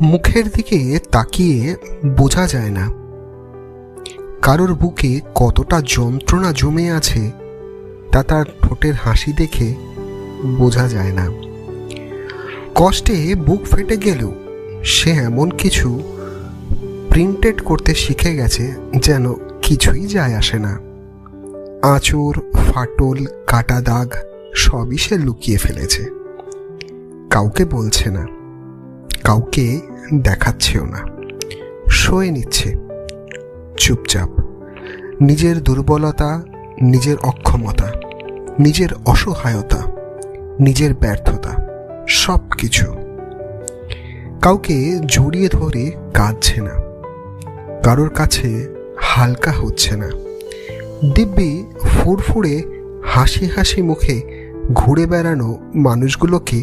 মুখের দিকে তাকিয়ে বোঝা যায় না। কারোর বুকে কতটা যন্ত্রণা জমে আছে তা তার ঠোঁটের হাসি দেখে বোঝা যায় না। কষ্টে বুক ফেটে গেলেও সে এমন কিছু প্রিন্টেড করতে শিখে গেছে যেন কিছুই যায় আসে না। আঁচড়, ফাটল, কাটা দাগ সবই সে লুকিয়ে ফেলেছে। কাউকে বলছে না। কাউকে দেখাচ্ছেও না। সয়ে নিচ্ছে। চুপচাপ। নিজের দুর্বলতা, নিজের অক্ষমতা, নিজের অসহায়তা, নিজের ব্যর্থতা সব কিছু কাউকে জড়িয়ে ধরে কাঁদছে না। কারোর কাছে হালকা হচ্ছে না। দিব্যি ফুরফুরে হাসি হাসি মুখে ঘুরে বেড়ানো মানুষগুলোকে